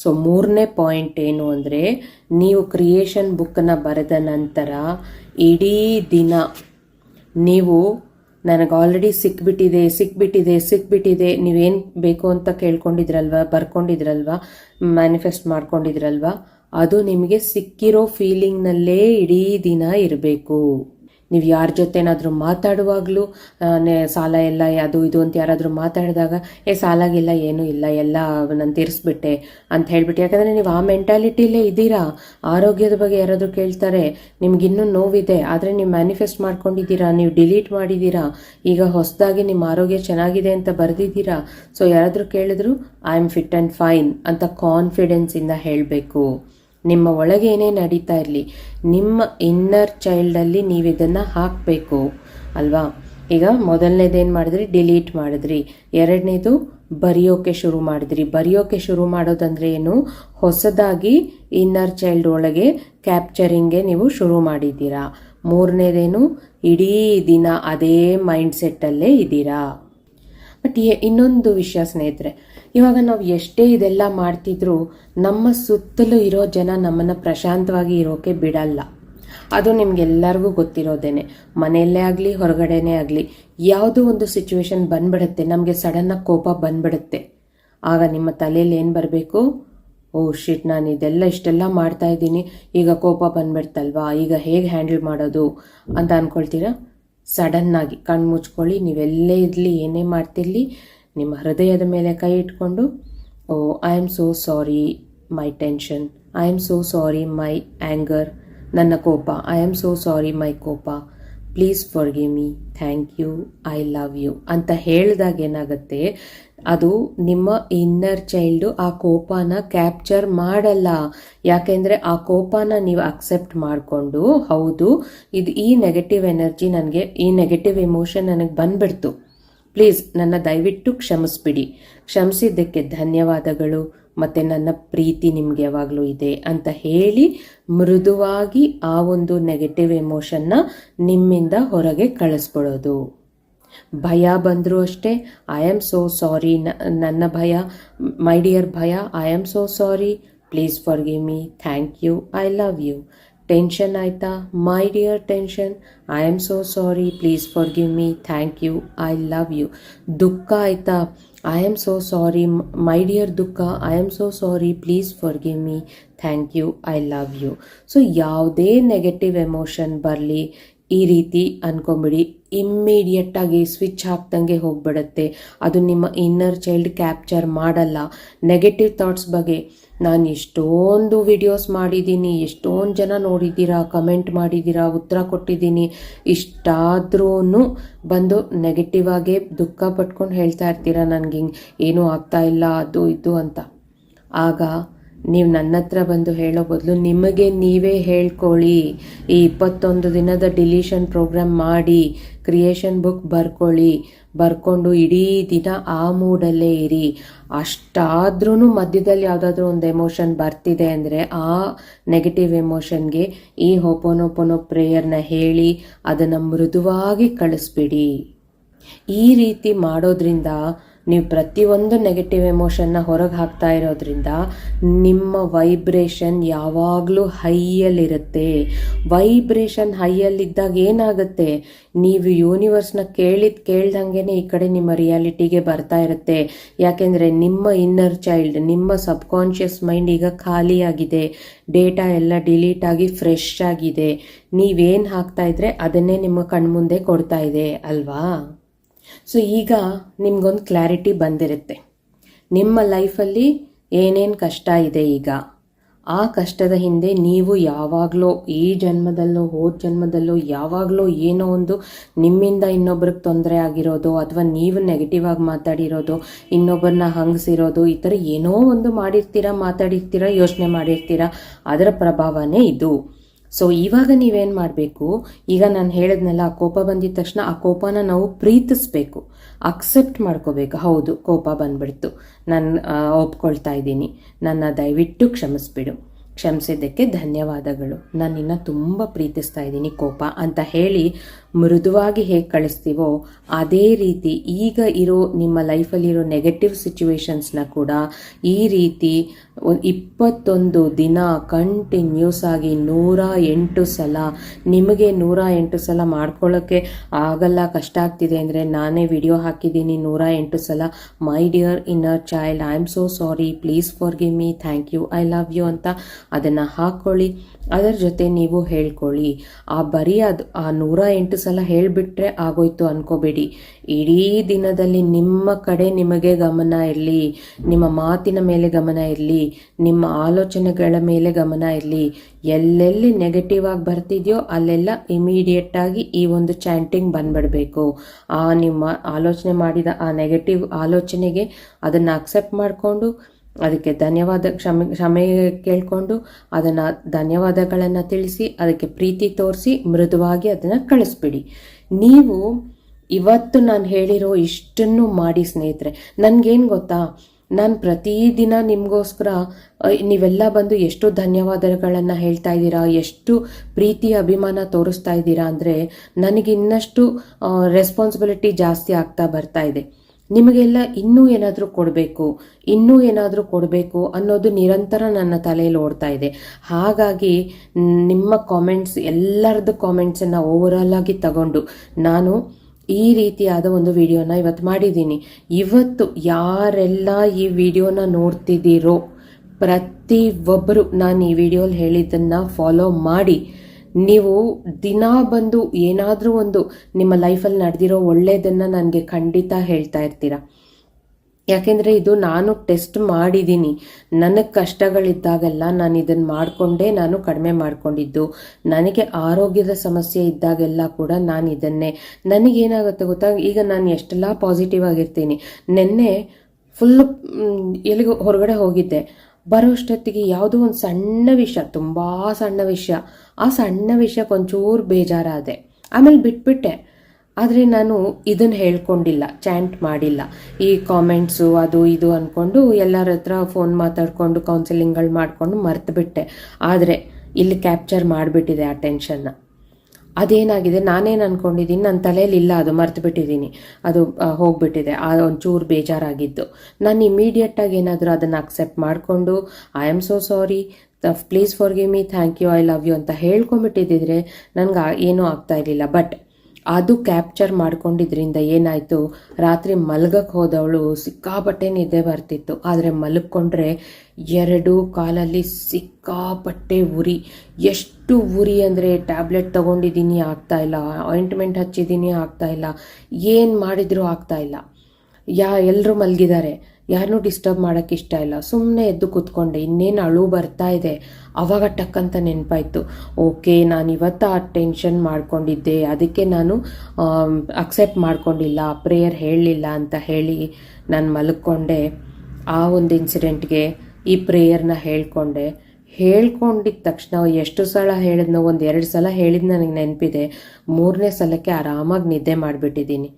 ಸೊ ಮೂರನೇ ಪಾಯಿಂಟ್ ಏನು ಅಂದರೆ, ನೀವು ಕ್ರಿಯೇಷನ್ ಬುಕ್ಕನ್ನು ಬರೆದ ನಂತರ ಇಡೀ ದಿನ ನೀವು ನನಗೆ ಆಲ್ರೆಡಿ ಸಿಕ್ಬಿಟ್ಟಿದೆ ಸಿಕ್ಬಿಟ್ಟಿದೆ ಸಿಕ್ಬಿಟ್ಟಿದೆ, ನೀವೇನು ಬೇಕು ಅಂತ ಕೇಳ್ಕೊಂಡಿದ್ರಲ್ವ, ಬರ್ಕೊಂಡಿದ್ರಲ್ವ ಮ್ಯಾನಿಫೆಸ್ಟ್ ಮಾಡ್ಕೊಂಡಿದ್ರಲ್ವ, ಅದು ನಿಮಗೆ ಸಿಕ್ಕಿರೋ ಫೀಲಿಂಗ್ನಲ್ಲೇ ಇಡೀ ದಿನ ಇರಬೇಕು. ನೀವು ಯಾರ ಜೊತೆನಾದರೂ ಮಾತಾಡುವಾಗಲೂ ಸಾಲ ಎಲ್ಲ, ಅದು ಇದು ಅಂತ ಯಾರಾದರೂ ಮಾತಾಡಿದಾಗ, ಏ, ಸಾಲಾಗಿಲ್ಲ, ಏನೂ ಇಲ್ಲ, ಎಲ್ಲ ನಾನು ತೀರಿಸ್ಬಿಟ್ಟೆ ಅಂತ ಹೇಳ್ಬಿಟ್ಟು. ಯಾಕಂದರೆ ನೀವು ಆ ಮೆಂಟಾಲಿಟಿಲೇ ಇದ್ದೀರಾ? ಆರೋಗ್ಯದ ಬಗ್ಗೆ ಯಾರಾದರೂ ಕೇಳ್ತಾರೆ, ನಿಮ್ಗಿನ್ನೂ ನೋವಿದೆ, ಆದರೆ ನೀವು ಮ್ಯಾನಿಫೆಸ್ಟ್ ಮಾಡ್ಕೊಂಡಿದ್ದೀರಾ, ನೀವು ಡಿಲೀಟ್ ಮಾಡಿದ್ದೀರಾ, ಈಗ ಹೊಸದಾಗಿ ನಿಮ್ಮ ಆರೋಗ್ಯ ಚೆನ್ನಾಗಿದೆ ಅಂತ ಬರೆದಿದ್ದೀರಾ? ಸೊ, ಯಾರಾದರೂ ಕೇಳಿದ್ರು, I am fit and fine ಅಂತ ಕಾನ್ಫಿಡೆನ್ಸಿಂದ ಹೇಳಬೇಕು. ನಿಮ್ಮ ಒಳಗೆ ಏನೇ ನಡೀತಾ ಇರಲಿ, ನಿಮ್ಮ ಇನ್ನರ್ ಚೈಲ್ಡಲ್ಲಿ ನೀವು ಇದನ್ನು ಹಾಕಬೇಕು, ಅಲ್ವಾ? ಈಗ ಮೊದಲನೇದೇನು ಮಾಡಿದ್ರಿ? ಡಿಲೀಟ್ ಮಾಡಿದ್ರಿ. ಎರಡನೇದು ಬರೆಯೋಕೆ ಶುರು ಮಾಡಿದ್ರಿ. ಬರೆಯೋಕೆ ಶುರು ಮಾಡೋದಂದ್ರೆ ಏನು? ಹೊಸದಾಗಿ ಇನ್ನರ್ ಚೈಲ್ಡ್ ಒಳಗೆ ಕ್ಯಾಪ್ಚರಿಂಗ್ಗೆ ನೀವು ಶುರು ಮಾಡಿದ್ದೀರಾ. ಮೂರನೇದೇನು? ಇಡೀ ದಿನ ಅದೇ ಮೈಂಡ್ ಸೆಟ್ಟಲ್ಲೇ ಇದ್ದೀರಾ. ಬಟ್ ಇನ್ನೊಂದು ವಿಷಯ ಸ್ನೇಹಿತರೆ ಇವಾಗ ನಾವು ಎಷ್ಟೇ ಇದೆಲ್ಲ ಮಾಡ್ತಿದ್ರು ನಮ್ಮ ಸುತ್ತಲೂ ಇರೋ ಜನ ನಮ್ಮನ್ನು ಪ್ರಶಾಂತವಾಗಿ ಇರೋಕೆ ಬಿಡಲ್ಲ. ಅದು ನಿಮ್ಗೆಲ್ಲರಿಗೂ ಗೊತ್ತಿರೋದೇನೆ. ಮನೆಯಲ್ಲೇ ಆಗಲಿ, ಹೊರಗಡೆನೇ ಆಗಲಿ, ಯಾವುದೋ ಒಂದು ಸಿಚುವೇಶನ್ ಬಂದ್ಬಿಡುತ್ತೆ. ನಮಗೆ ಸಡನ್ನಾಗಿ ಕೋಪ ಬಂದ್ಬಿಡುತ್ತೆ. ಆಗ ನಿಮ್ಮ ತಲೆಯಲ್ಲಿ ಏನು ಬರಬೇಕು? ಓ ಶಿಟ್ ನಾನು ಇದೆಲ್ಲ ಇಷ್ಟೆಲ್ಲ ಮಾಡ್ತಾ ಇದ್ದೀನಿ. ಈಗ ಕೋಪ ಬಂದ್ಬಿಡ್ತಲ್ವಾ? ಈಗ ಹೇಗೆ ಹ್ಯಾಂಡಲ್ ಮಾಡೋದು ಅಂತ ಅಂದ್ಕೊಳ್ತೀರಾ ಸಡನ್ನಾಗಿ ಕಣ್ಣು ಮುಚ್ಕೊಳ್ಳಿ. ನೀವೆಲ್ಲೇ ಇರಲಿ, ಏನೇ ಮಾಡ್ತಿರಲಿ. ನಿಮ್ಮ ಹೃದಯದ ಮೇಲೆ ಕೈ ಇಟ್ಕೊಂಡು, ಓ I am so sorry my tension I am so sorry my anger ನನ್ನ ಕೋಪ. I am so sorry my ಕೋಪ. Please forgive me thank you I love you ಅಂತ ಹೇಳಿದಾಗ ಏನಾಗುತ್ತೆ? ಅದು ನಿಮ್ಮ ಇನ್ನರ್ ಚೈಲ್ಡು ಆ ಕೋಪನ ಕ್ಯಾಪ್ಚರ್ ಮಾಡಲ್ಲ. ಯಾಕೆಂದರೆ ಆ ಕೋಪನ ನೀವು ಅಕ್ಸೆಪ್ಟ್ ಮಾಡಿಕೊಂಡು, ಹೌದು, ಇದು ಈ ನೆಗೆಟಿವ್ ಎನರ್ಜಿ ನನಗೆ, ಈ ನೆಗೆಟಿವ್ ಎಮೋಷನ್ ನನಗೆ ಬಂದ್ಬಿಡ್ತು. ಪ್ಲೀಸ್ ನನ್ನ ದಯವಿಟ್ಟು ಕ್ಷಮಿಸ್ಬಿಡಿ. ಕ್ಷಮಿಸಿದ್ದಕ್ಕೆ ಧನ್ಯವಾದಗಳು. ಮತ್ತು ನನ್ನ ಪ್ರೀತಿ ನಿಮಗೆ ಯಾವಾಗಲೂ ಇದೆ ಅಂತ ಹೇಳಿ ಮೃದುವಾಗಿ ಆ ಒಂದು ನೆಗೆಟಿವ್ ಎಮೋಷನ್ನ ನಿಮ್ಮಿಂದ ಹೊರಗೆ ಕಳಿಸ್ಬಿಡೋದು ಭಯ ಬಂದರೂ ಅಷ್ಟೇ ಐ ಆಮ್ ಸೋ ಸಾರಿ ನನ್ನ ಭಯ ಮೈ ಡಿಯರ್ ಭಯ I am so sorry please forgive me thank you I love you tension ಆಯಿತಾ? My dear tension I am so sorry please forgive me thank you I love you ದುಃಖ ಆಯಿತಾ? I am so sorry my dear ದುಃಖ I am so sorry please forgive me thank you I love you so ಯಾವುದೇ negative emotion ಬರಲಿ, ಈ ರೀತಿ ಅನ್ಕೊಂಬಿಡಿ. ಇಮ್ಮಿಡಿಯೇಟಾಗಿ switch ಹಾಕ್ದಂಗೆ ಹೋಗ್ಬಿಡುತ್ತೆ. ಅದು ನಿಮ್ಮ ಇನ್ನರ್ ಚೈಲ್ಡ್ ಕ್ಯಾಪ್ಚರ್ ಮಾಡಲ್ಲ. ನೆಗೆಟಿವ್ ಥಾಟ್ಸ್ ಬಗ್ಗೆ ನಾನು ಎಷ್ಟೊಂದು ವಿಡಿಯೋಸ್ ಮಾಡಿದ್ದೀನಿ, ಎಷ್ಟೊಂದು ಜನ ನೋಡಿದ್ದೀರಾ ಕಮೆಂಟ್ ಮಾಡಿದ್ದೀರಾ, ಉತ್ತರ ಕೊಟ್ಟಿದ್ದೀನಿ. ಇಷ್ಟಾದ್ರೂ ಬಂದು ನೆಗೆಟಿವ್ ಆಗೇ ದುಃಖ ಪಟ್ಕೊಂಡು ಹೇಳ್ತಾ ಇರ್ತೀರಾ ನನಗೆ ಹಿಂಗೆ? ಏನೂ ಆಗ್ತಾ ಇಲ್ಲ, ಅದು ಇದು ಅಂತ. ಆಗ ನೀವು ನನ್ನ ಹತ್ರ ಬಂದು ಹೇಳೋ ಬದಲು ನಿಮಗೆ ನೀವೇ ಹೇಳ್ಕೊಳ್ಳಿ. ಈ ಇಪ್ಪತ್ತೊಂದು ದಿನದ ಡಿಲೀಷನ್ ಪ್ರೋಗ್ರಾಮ್ ಮಾಡಿ, ಕ್ರಿಯೇಷನ್ ಬುಕ್ ಬರ್ಕೊಳ್ಳಿ. ಬರ್ಕೊಂಡು ಇಡೀ ದಿನ ಆ ಮೂಡಲ್ಲೇ ಇರಿ. ಅಷ್ಟಾದ್ರೂ ಮಧ್ಯದಲ್ಲಿ ಯಾವುದಾದ್ರೂ ಒಂದು ಎಮೋಷನ್ ಬರ್ತಿದೆ ಅಂದರೆ ಆ ನೆಗೆಟಿವ್ ಎಮೋಷನ್ಗೆ ಈ ಹೋಪೋನೋಪೋನೋ ಪ್ರೇಯರ್ನ ಹೇಳಿ ಅದನ್ನು ಮೃದುವಾಗಿ ಕಳಿಸ್ಬಿಡಿ. ಈ ರೀತಿ ಮಾಡೋದ್ರಿಂದ ನೀವು ಪ್ರತಿಯೊಂದು ನೆಗೆಟಿವ್ ಎಮೋಷನ್ನ ಹೊರಗೆ ಹಾಕ್ತಾ ಇರೋದ್ರಿಂದ ನಿಮ್ಮ ವೈಬ್ರೇಷನ್ ಯಾವಾಗಲೂ ಹೈಯಲ್ಲಿರುತ್ತೆ ವೈಬ್ರೇಷನ್ ಹೈಯಲ್ಲಿದ್ದಾಗ ಏನಾಗುತ್ತೆ? ನೀವು ಯೂನಿವರ್ಸ್ನ ಕೇಳಿದ ಕೇಳ್ದಂಗೆ ಈ ಕಡೆ ನಿಮ್ಮ ರಿಯಾಲಿಟಿಗೆ ಬರ್ತಾ ಇರುತ್ತೆ. ಯಾಕೆಂದರೆ ನಿಮ್ಮ ಇನ್ನರ್ ಚೈಲ್ಡ್ ನಿಮ್ಮ ಸಬ್ಕಾನ್ಷಿಯಸ್ ಮೈಂಡ್ ಈಗ ಖಾಲಿಯಾಗಿದೆ. ಡೇಟಾ ಎಲ್ಲ ಡಿಲೀಟ್ ಆಗಿ ಫ್ರೆಶ್ ಆಗಿದೆ. ನೀವೇನು ಹಾಕ್ತಾ ಇದ್ರೆ ಅದನ್ನೇ ನಿಮ್ಮ ಕಣ್ಮುಂದೆ ಕೊಡ್ತಾ ಇದೆ, ಅಲ್ವಾ? ಸೊ ಈಗ ನಿಮ್ಗೊಂದು ಕ್ಲಾರಿಟಿ ಬಂದಿರುತ್ತೆ. ನಿಮ್ಮ ಲೈಫಲ್ಲಿ ಏನೇನು ಕಷ್ಟ ಇದೆ ಈಗ? ಆ ಕಷ್ಟದ ಹಿಂದೆ ನೀವು ಯಾವಾಗಲೋ ಈ ಜನ್ಮದಲ್ಲೋ, ಹೋದ ಜನ್ಮದಲ್ಲೋ, ಯಾವಾಗಲೋ ಏನೋ ಒಂದು ನಿಮ್ಮಿಂದ ಇನ್ನೊಬ್ರಿಗೆ ತೊಂದರೆ ಆಗಿರೋದು, ಅಥವಾ ನೀವು ನೆಗೆಟಿವ್ ಆಗಿ ಮಾತಾಡಿರೋದು ಇನ್ನೊಬ್ಬರನ್ನ ಹಂಗಸಿರೋದು, ಈ ಥರ ಏನೋ ಒಂದು ಮಾಡಿರ್ತೀರ, ಮಾತಾಡಿರ್ತೀರಾ, ಯೋಚನೆ ಮಾಡಿರ್ತೀರ, ಅದರ ಪ್ರಭಾವನೇ ಇದು. ಸೊ ಇವಾಗ ನೀವೇನು ಮಾಡಬೇಕು? ಈಗ ನಾನು ಹೇಳಿದ್ನೆಲ್ಲ, ಆ ಕೋಪ ಬಂದಿದ ತಕ್ಷಣ ಆ ಕೋಪನ ನಾವು ಪ್ರೀತಿಸ್ಬೇಕು. ಅಕ್ಸೆಪ್ಟ್ ಮಾಡ್ಕೋಬೇಕು. ಹೌದು, ಕೋಪ ಬಂದ್ಬಿಡ್ತು. ನಾನು ಒಪ್ಕೊಳ್ತಾ ಇದ್ದೀನಿ. ನನ್ನ ದಯವಿಟ್ಟು ಕ್ಷಮಿಸ್ಬಿಡು. ಕ್ಷಮಿಸಿದ್ದಕ್ಕೆ ಧನ್ಯವಾದಗಳು. ನಾನು ನಿನ್ನ ತುಂಬ ಪ್ರೀತಿಸ್ತಾ ಇದ್ದೀನಿ, ಕೋಪ ಅಂತ ಹೇಳಿ ಮೃದುವಾಗಿ ಹೇಗೆ ಕಳಿಸ್ತೀವೋ ಅದೇ ರೀತಿ ಈಗ ಇರೋ ನಿಮ್ಮ ಲೈಫಲ್ಲಿರೋ ನೆಗೆಟಿವ್ ಸಿಚುವೇಶನ್ಸ್ನ ಕೂಡ ಈ ರೀತಿ ಇಪ್ಪತ್ತೊಂದು ದಿನ ಕಂಟಿನ್ಯೂಸ್ ಆಗಿ ನೂರ ಎಂಟು ಸಲ, ನಿಮಗೆ ನೂರ ಎಂಟು ಸಲ ಮಾಡ್ಕೊಳ್ಳೋಕ್ಕೆ ಆಗಲ್ಲ, ಕಷ್ಟ ಆಗ್ತಿದೆ ಅಂದರೆ ನಾನೇ ವಿಡಿಯೋ ಹಾಕಿದ್ದೀನಿ ನೂರ ಎಂಟು ಸಲ. My dear inner child I am so sorry please forgive me thank you I love you ಅಂತ ಅದನ್ನು ಹಾಕ್ಕೊಳ್ಳಿ ಅದರ ಜೊತೆ ನೀವು ಹೇಳ್ಕೊಳ್ಳಿ. ಆ ಬರೀ ಅದು ಆ ನೂರ ಎಂಟು ಸಲ ಹೇಳಿಬಿಟ್ರೆ ಆಗೋಯ್ತು ಅನ್ಕೋಬೇಡಿ. ಇಡೀ ದಿನದಲ್ಲಿ ನಿಮ್ಮ ಕಡೆ ನಿಮಗೆ ಗಮನ ಇರಲಿ, ನಿಮ್ಮ ಮಾತಿನ ಮೇಲೆ ಗಮನ ಇರಲಿ, ನಿಮ್ಮ ಆಲೋಚನೆಗಳ ಮೇಲೆ ಗಮನ ಇರಲಿ. ಎಲ್ಲೆಲ್ಲಿ ನೆಗೆಟಿವ್ ಆಗಿ ಬರ್ತಿದೆಯೋ ಅಲ್ಲೆಲ್ಲ ಇಮಿಡಿಯೇಟ್ ಆಗಿ ಈ ಒಂದು ಚಾಂಟಿಂಗ್ ಬಂದ್ಬಿಡಬೇಕು. ಆ ನಿಮ್ಮ ಆಲೋಚನೆ ಮಾಡಿದ ಆ ನೆಗೆಟಿವ್ ಆಲೋಚನೆಗೆ ಅದನ್ನು ಅಕ್ಸೆಪ್ಟ್ ಮಾಡಿಕೊಂಡು ಅದಕ್ಕೆ ಧನ್ಯವಾದ ಕ್ಷಮೆ ಕ್ಷಮೆ ಕೇಳಿಕೊಂಡು ಅದನ್ನು ಧನ್ಯವಾದಗಳನ್ನು ತಿಳಿಸಿ, ಅದಕ್ಕೆ ಪ್ರೀತಿ ತೋರಿಸಿ, ಮೃದುವಾಗಿ ಅದನ್ನು ಕಳಿಸ್ಬಿಡಿ. ನೀವು ಇವತ್ತು ನಾನು ಹೇಳಿರೋ ಇಷ್ಟನ್ನು ಮಾಡಿ ಸ್ನೇಹಿತರೆ. ನನಗೇನು ಗೊತ್ತಾ? ನಾನು ಪ್ರತಿದಿನ ನಿಮಗೋಸ್ಕರ ನೀವೆಲ್ಲ ಬಂದು ಎಷ್ಟು ಧನ್ಯವಾದಗಳನ್ನು ಹೇಳ್ತಾ ಇದ್ದೀರಾ, ಎಷ್ಟು ಪ್ರೀತಿ, ಅಭಿಮಾನ ತೋರಿಸ್ತಾ ಇದ್ದೀರಾ ಅಂದರೆ ನನಗೆ ಇನ್ನಷ್ಟು ರೆಸ್ಪಾನ್ಸಿಬಿಲಿಟಿ ಜಾಸ್ತಿ ಆಗ್ತಾ ಬರ್ತಾ ಇದೆ. ನಿಮಗೆಲ್ಲ ಇನ್ನೂ ಏನಾದರೂ ಕೊಡಬೇಕು, ಇನ್ನೂ ಏನಾದರೂ ಕೊಡಬೇಕು ಅನ್ನೋದು ನಿರಂತರ ನನ್ನ ತಲೆಯಲ್ಲಿ ಓಡ್ತಾ ಇದೆ. ಹಾಗಾಗಿ ನಿಮ್ಮ ಕಾಮೆಂಟ್ಸ್ ಎಲ್ಲರದ್ದು ಕಾಮೆಂಟ್ಸನ್ನು ಓವರಾಲ್ ಆಗಿ ತಗೊಂಡು ನಾನು ಈ ರೀತಿಯಾದ ಒಂದು ವಿಡಿಯೋನ ಇವತ್ತು ಮಾಡಿದ್ದೀನಿ. ಇವತ್ತು ಯಾರೆಲ್ಲ ಈ ವಿಡಿಯೋನ ನೋಡ್ತಿದ್ದೀರೋ ಪ್ರತಿ ಒಬ್ಬರು ನಾನು ಈ ವಿಡಿಯೋಲಿ ಹೇಳಿದ್ದನ್ನು ಫಾಲೋ ಮಾಡಿ ನೀವು ದಿನ ಬಂದು ಏನಾದರೂ ಒಂದು ನಿಮ್ಮ ಲೈಫಲ್ಲಿ ನಡೆದಿರೋ ಒಳ್ಳೆಯದನ್ನು ನನಗೆ ಖಂಡಿತ ಹೇಳ್ತಾ ಇರ್ತೀರ? ಯಾಕೆಂದರೆ ಇದು ನಾನು ಟೆಸ್ಟ್ ಮಾಡಿದ್ದೀನಿ ನನಗೆ ಕಷ್ಟಗಳಿದ್ದಾಗೆಲ್ಲ ನಾನು ಇದನ್ನು ಮಾಡಿಕೊಂಡೇ ನಾನು ಕಡಿಮೆ ಮಾಡಿಕೊಂಡಿದ್ದು. ನನಗೆ ಆರೋಗ್ಯದ ಸಮಸ್ಯೆ ಇದ್ದಾಗೆಲ್ಲ ಕೂಡ ನಾನು ಇದನ್ನೇ. ನನಗೇನಾಗುತ್ತೆ ಗೊತ್ತಾ? ಈಗ ನಾನು ಎಷ್ಟೆಲ್ಲ ಪಾಸಿಟಿವ್ ಆಗಿರ್ತೀನಿ. ನಿನ್ನೆ ಫುಲ್ ಎಲ್ಲಿಗೂ ಹೊರಗಡೆ ಹೋಗಿದ್ದೆ. ಬರೋಷ್ಟೊತ್ತಿಗೆ ಯಾವುದೋ ಒಂದು ಸಣ್ಣ ವಿಷಯ ತುಂಬ ಸಣ್ಣ ವಿಷಯ ಆ ಸಣ್ಣ ವಿಷಯಕ್ಕೆ ಒಂಚೂರು ಬೇಜಾರಾದೆ. ಆಮೇಲೆ ಬಿಟ್ಬಿಟ್ಟೆ. ಆದರೆ ನಾನು ಇದನ್ನು ಹೇಳ್ಕೊಂಡಿಲ್ಲ, ಚಾಂಟ್ ಮಾಡಿಲ್ಲ. ಈ ಕಾಮೆಂಟ್ಸು ಅದು ಇದು ಅಂದ್ಕೊಂಡು ಎಲ್ಲರ ಹತ್ರ ಫೋನ್ ಮಾತಾಡಿಕೊಂಡು ಕೌನ್ಸಿಲಿಂಗ್ಗಳು ಮಾಡಿಕೊಂಡು ಮರ್ತುಬಿಟ್ಟೆ ಆದರೆ ಇಲ್ಲಿ ಕ್ಯಾಪ್ಚರ್ ಮಾಡಿಬಿಟ್ಟಿದೆ ಆ ಟೆನ್ಷನ್ನ ಅದೇನಾಗಿದೆ? ನಾನೇನು ಅಂದ್ಕೊಂಡಿದ್ದೀನಿ ನನ್ನ ತಲೆಯಲ್ಲಿ ಇಲ್ಲ, ಅದು ಮರ್ತು ಬಿಟ್ಟಿದ್ದೀನಿ. ಅದು ಹೋಗ್ಬಿಟ್ಟಿದೆ. ಆ, ಒಂಚೂರು ಬೇಜಾರಾಗಿದ್ದು. ನಾನು ಇಮಿಡಿಯೇಟಾಗಿ ಏನಾದರೂ ಅದನ್ನು ಅಕ್ಸೆಪ್ಟ್ ಮಾಡಿಕೊಂಡು I am so sorry please forgive me thank you I love you ಅಂತ ಹೇಳ್ಕೊಂಬಿಟ್ಟಿದ್ದಿದ್ರೆ ನನಗೆ ಏನೂ ಆಗ್ತಾ ಇರಲಿಲ್ಲ. ಬಟ್ ಅದು ಕ್ಯಾಪ್ಚರ್ ಮಾಡ್ಕೊಂಡಿದ್ರಿಂದ ಏನಾಯಿತು? ರಾತ್ರಿ ಮಲ್ಗಕ್ಕೆ ಹೋದವಳು ಸಿಕ್ಕಾಪಟ್ಟೆ ನಿದ್ದೆ ಬರ್ತಿತ್ತು. ಆದರೆ ಮಲಗ್ಕೊಂಡ್ರೆ ಎರಡು ಕಾಲಲ್ಲಿ ಸಿಕ್ಕಾಪಟ್ಟೆ ಉರಿ. ಎಷ್ಟು ಉರಿ ಅಂದರೆ ಟ್ಯಾಬ್ಲೆಟ್ ತೊಗೊಂಡಿದ್ದೀನಿ, ಆಗ್ತಾ ಇಲ್ಲ. ಆಯಿಂಟ್ಮೆಂಟ್ ಹಚ್ಚಿದ್ದೀನಿ, ಆಗ್ತಾ ಇಲ್ಲ. ಏನು ಮಾಡಿದರೂ ಆಗ್ತಾ ಇಲ್ಲ. ಯಾ ಎಲ್ಲರೂ ಮಲಗಿದ್ದಾರೆ. ಯಾರನ್ನೂ ಡಿಸ್ಟರ್ಬ್ ಮಾಡೋಕ್ಕೆ ಇಷ್ಟ ಇಲ್ಲ. ಸುಮ್ಮನೆ ಎದ್ದು ಕೂತ್ಕೊಂಡೆ. ಇನ್ನೇನು ಅಳು ಬರ್ತಾ ಇದೆ? ಅವಾಗ ಟಕ್ಕಂತ ನೆನಪಾಯ್ತು. ಓಕೆ, ನಾನು ಇವತ್ತು ಆ ಟೆನ್ಷನ್ ಮಾಡ್ಕೊಂಡಿದ್ದೆ. ಅದಕ್ಕೆ ನಾನು ಅಕ್ಸೆಪ್ಟ್ ಮಾಡ್ಕೊಂಡಿಲ್ಲ. ಪ್ರೇಯರ್ ಹೇಳಲಿಲ್ಲ ಅಂತ ಹೇಳಿ ನಾನು ಮಲ್ಕೊಂಡೆ. ಆ ಒಂದು ಇನ್ಸಿಡೆಂಟ್ಗೆ ಈ ಪ್ರೇಯರ್ನ ಹೇಳ್ಕೊಂಡೆ. ಹೇಳ್ಕೊಂಡಿದ್ದ ತಕ್ಷಣ ಎಷ್ಟು ಸಲ ಹೇಳಿದ್ನೋ ಒಂದು ಎರಡು ಸಲ ಹೇಳಿದ್ ನನಗೆ ನೆನಪಿದೆ. ಮೂರನೇ ಸಲಕ್ಕೆ ಆರಾಮಾಗಿ ನಿದ್ದೆ ಮಾಡಿಬಿಟ್ಟಿದ್ದೀನಿ.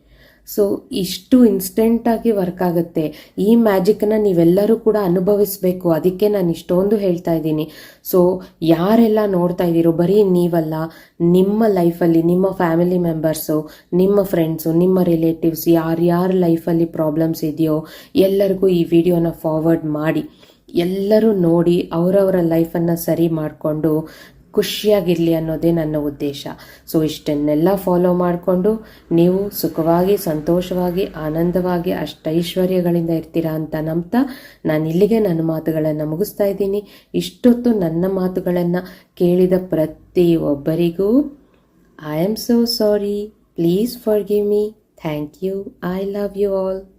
ಸೊ ಇಷ್ಟು ಇನ್ಸ್ಟೆಂಟಾಗಿ ವರ್ಕ್ ಆಗುತ್ತೆ. ಈ ಮ್ಯಾಜಿಕ್ನ ನೀವೆಲ್ಲರೂ ಕೂಡ ಅನುಭವಿಸಬೇಕು. ಅದಕ್ಕೆ ನಾನು ಇಷ್ಟೊಂದು ಹೇಳ್ತಾ ಇದ್ದೀನಿ. ಸೊ ಯಾರೆಲ್ಲ ನೋಡ್ತಾ ಇದ್ದೀರೋ, ಬರೀ ನೀವಲ್ಲ, ನಿಮ್ಮ ಲೈಫಲ್ಲಿ ನಿಮ್ಮ ಫ್ಯಾಮಿಲಿ ಮೆಂಬರ್ಸು ನಿಮ್ಮ ಫ್ರೆಂಡ್ಸು ನಿಮ್ಮ ರಿಲೇಟಿವ್ಸ್ ಯಾರ್ಯಾರ ಲೈಫಲ್ಲಿ ಪ್ರಾಬ್ಲಮ್ಸ್ ಇದೆಯೋ, ಎಲ್ಲರಿಗೂ ಈ ವಿಡಿಯೋನ ಫಾರ್ವರ್ಡ್ ಮಾಡಿ. ಎಲ್ಲರೂ ನೋಡಿ ಅವರವರ ಲೈಫನ್ನು ಸರಿ ಮಾಡಿಕೊಂಡು ಖುಷಿಯಾಗಿರಲಿ ಅನ್ನೋದೇ ನನ್ನ ಉದ್ದೇಶ. ಸೊ ಇಷ್ಟನ್ನೆಲ್ಲ ಫಾಲೋ ಮಾಡಿಕೊಂಡು ನೀವು ಸುಖವಾಗಿ, ಸಂತೋಷವಾಗಿ, ಆನಂದವಾಗಿ, ಅಷ್ಟೈಶ್ವರ್ಯಗಳಿಂದ ಇರ್ತೀರಾ ಅಂತ ನಂಬ್ತಾ ನಾನು ಇಲ್ಲಿಗೆ ನನ್ನ ಮಾತುಗಳನ್ನು ಮುಗಿಸ್ತಾ ಇದ್ದೀನಿ. ಇಷ್ಟೊತ್ತು ನನ್ನ ಮಾತುಗಳನ್ನು ಕೇಳಿದ ಪ್ರತಿ ಒಬ್ಬರಿಗೂ I am so sorry please forgive me thank you I love you all